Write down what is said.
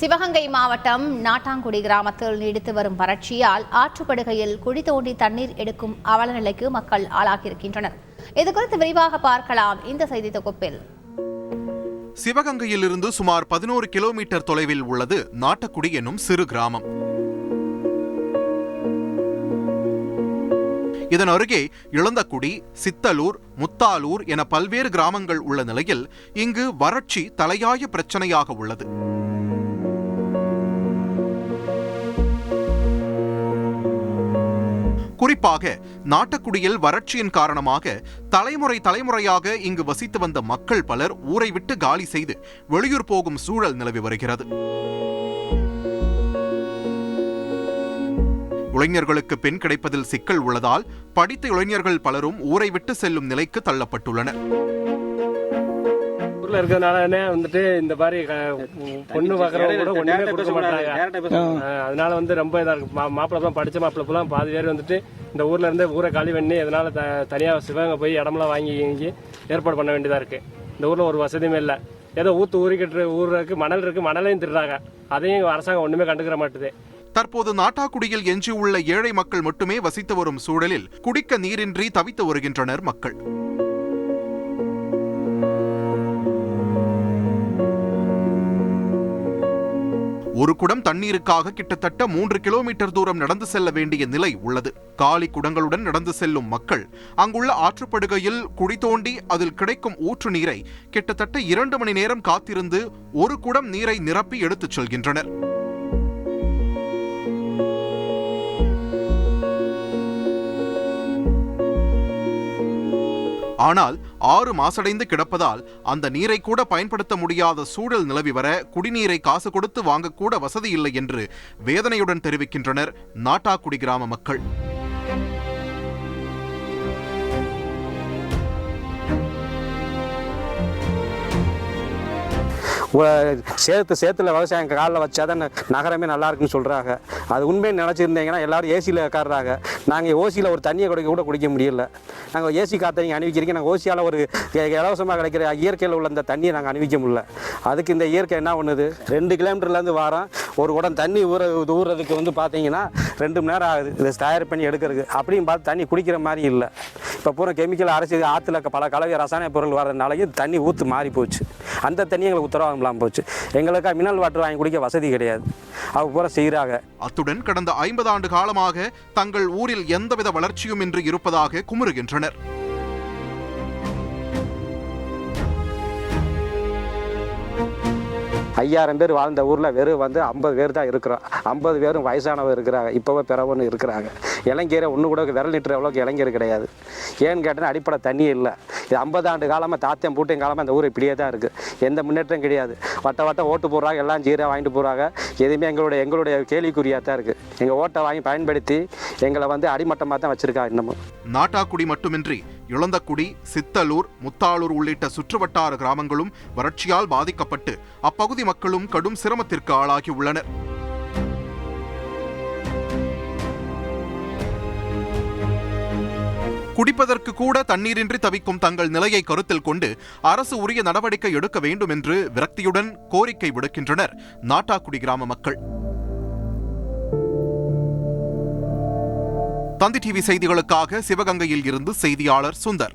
சிவகங்கை மாவட்டம் நாட்டாங்குடி கிராமத்தில் நீடித்து வரும் வறட்சியால் ஆற்றுப்படுகையில் குழி தோண்டி தண்ணீர் எடுக்கும் அவல நிலைக்கு மக்கள் ஆளாகியிருக்கின்றனர். இதுகுறித்து விரிவாக பார்க்கலாம் இந்த செய்தி தொகுப்பில். சிவகங்கையிலிருந்து சுமார் பதினோரு கிலோமீட்டர் தொலைவில் உள்ளது நாட்டக்குடி என்னும் சிறு கிராமம். இதன் அருகே இளந்தக்குடி சித்தலூர் முத்தாலூர் என பல்வேறு கிராமங்கள் உள்ள நிலையில் இங்கு வறட்சி தலையாய பிரச்சனையாக உள்ளது. குறிப்பாக நாட்டக்குடியில் வறட்சியின் காரணமாக தலைமுறை தலைமுறையாக இங்கு வசித்து வந்த மக்கள் பலர் ஊரை விட்டு காலி செய்து வெளியூர் போகும் சூழல் நிலவி வருகிறது. இளைஞர்களுக்கு பெண் கிடைப்பதில் சிக்கல் உள்ளதால் படித்த இளைஞர்கள் பலரும் ஊரை விட்டு செல்லும் நிலைக்கு தள்ளப்பட்டுள்ளனர். ஊர்ல இருக்கிறதுனால வந்துட்டு இந்த மாதிரி பொண்ணு பாக்குறவங்க கூட ஒண்ணுமே கொடுக்க மாட்டாங்க. அதனால வந்து ரொம்ப இதா இருக்கு. மா- மாப்பிள்ளை தான் படிச்ச மாப்பிள்ளை ஃபுல்லாக பாதி பேர் வந்துட்டு இந்த ஊர்ல இருந்து ஊரை காலி பண்ணி அதனால த தனியா சிவகங்கை போய் இடமெல்லாம் வாங்கி ஏற்பாடு பண்ண வேண்டியதா இருக்கு. இந்த ஊர்ல ஒரு வசதியுமே இல்லை. ஏதோ ஊத்து ஊறிக்கிட்டு ஊர் இருக்கு மணல் இருக்கு மணலையும் திருடுறாங்க. அதையும் அரசாங்கம் ஒண்ணுமே கண்டுக்கிற மாட்டுது. தற்போது நாட்டாக்குடியில் எஞ்சியுள்ள ஏழை மக்கள் மட்டுமே வசித்து வரும் சூழலில் குடிக்க நீரின்றி தவித்து வருகின்றனர் மக்கள். ஒரு குடம் தண்ணீருக்காக கிட்டத்தட்ட மூன்று கிலோமீட்டர் தூரம் நடந்து செல்ல வேண்டிய நிலை உள்ளது. காலி குடங்களுடன் நடந்து செல்லும் மக்கள் அங்குள்ள ஆற்றுப்படுகையில் குடி தோண்டி அதில் கிடைக்கும் ஊற்று நீரை கிட்டத்தட்ட இரண்டு மணி நேரம் காத்திருந்து ஒரு குடம் நீரை நிரப்பி எடுத்துச் செல்கின்றனர். ஆனால் ஆறு மாசடைந்து கிடப்பதால் அந்த நீரை கூட பயன்படுத்த முடியாத சூழல் நிலவி வர குடிநீரை காசு கொடுத்து வாங்கக்கூட வசதி இல்லை என்று வேதனையுடன் தெரிவிக்கின்றனர் நாட்டாக்குடி கிராம மக்கள். சேத்து சேத்துல விவசாயம் காலில் வச்சாதான் நகரமே நல்லா இருக்குன்னு சொல்கிறாங்க அது உண்மையை நினச்சிருந்தீங்கன்னா எல்லாரும் ஏசியில் உட்காடுறாங்க நாங்கள் ஓசியில் ஒரு தண்ணியை குடிக்க கூட குடிக்க முடியல. நாங்கள் ஏசி காற்றை நீங்கள் அணிவிக்கிறீங்க. நாங்கள் ஓசியால் ஒரு இலவசமாக கிடைக்கிற இயற்கையில் உள்ள இந்த தண்ணியை நாங்கள் அணிவிக்க முடியல. அதுக்கு இந்த இயற்கை என்ன பண்ணுது? ரெண்டு கிலோமீட்டர்லேருந்து வாரம் ஒரு குடம் தண்ணி ஊற ஊறுறதுக்கு வந்து பார்த்தீங்கன்னா ரெண்டு மணி நேரம் ஆகுது. இதை தயார் பண்ணி எடுக்கிறதுக்கு. அப்படியும் பார்த்து தண்ணி குடிக்கிற மாதிரி இல்லை. இப்போ பூரா கெமிக்கல் அரைச்சி ஆற்றுல பல கலவை ரசாயன பொருள் வர்றதுனாலையும் தண்ணி ஊற்று மாறி போச்சு. அந்த தண்ணி எங்களுக்கு உத்தரவாதம் இல்லாமல் போச்சு. எங்களுக்கு மினரல் வாட்டர் வாங்கி குடிக்க வசதி கிடையாது. அவங்க பூரா செய்கிறாங்க அத்துடன் கடந்த ஐம்பது ஆண்டு காலமாக தங்கள் ஊரில் எந்தவித வளர்ச்சியும் இன்றி இருப்பதாக குமுறுகின்றனர். ஐயாயிரம் பேர் வாழ்ந்த ஊரில் வெறும் வந்து ஐம்பது பேர் தான் இருக்கிறோம். ஐம்பது பேரும் வயசானவர் இருக்கிறாங்க. இப்போவே பிறவன்னு இருக்கிறாங்க. இளைஞரை ஒன்று கூட விரல் நீட்டுற அளவுக்கு இளைஞர் கிடையாது. ஏன்னு கேட்டால் அடிப்படை தண்ணி இல்லை. இது ஐம்பது ஆண்டு காலமாக தாத்தியம் பூட்டையும் காலமாக இந்த ஊர் இப்படியே தான் இருக்குது எந்த முன்னேற்றம் கிடையாது. வட்ட வட்டம் ஓட்டு போடுறாங்க எல்லாம் ஜீரா வாங்கிட்டு போகிறாங்க எதுவுமே எங்களுடைய எங்களுடைய கேள்விக்குறியாக தான் இருக்குது எங்கள் ஓட்டை வாங்கி பயன்படுத்தி எங்களை வந்து அடிமட்டமாக தான் வச்சுருக்காங்க இன்னமும். நாட்டாக்குடி மட்டுமின்றி இளந்தக்குடி சித்தலூர் முத்தாளூர் உள்ளிட்ட சுற்றுவட்டார கிராமங்களும் வறட்சியால் பாதிக்கப்பட்டு அப்பகுதி மக்களும் கடும் சிரமத்திற்கு ஆளாகி உள்ளனர். குடிப்பதற்கு கூட தண்ணீரின்றி தவிக்கும் தங்கள் நிலையை கருத்தில் கொண்டு அரசு உரிய நடவடிக்கை எடுக்க வேண்டும் என்று விரக்தியுடன் கோரிக்கை விடுக்கின்றனர். நாட்டாக்குடி கிராம மக்கள். தந்தி டிவி செய்திகளுக்காக சிவகங்கையில் இருந்து செய்தியாளர் சுந்தர்.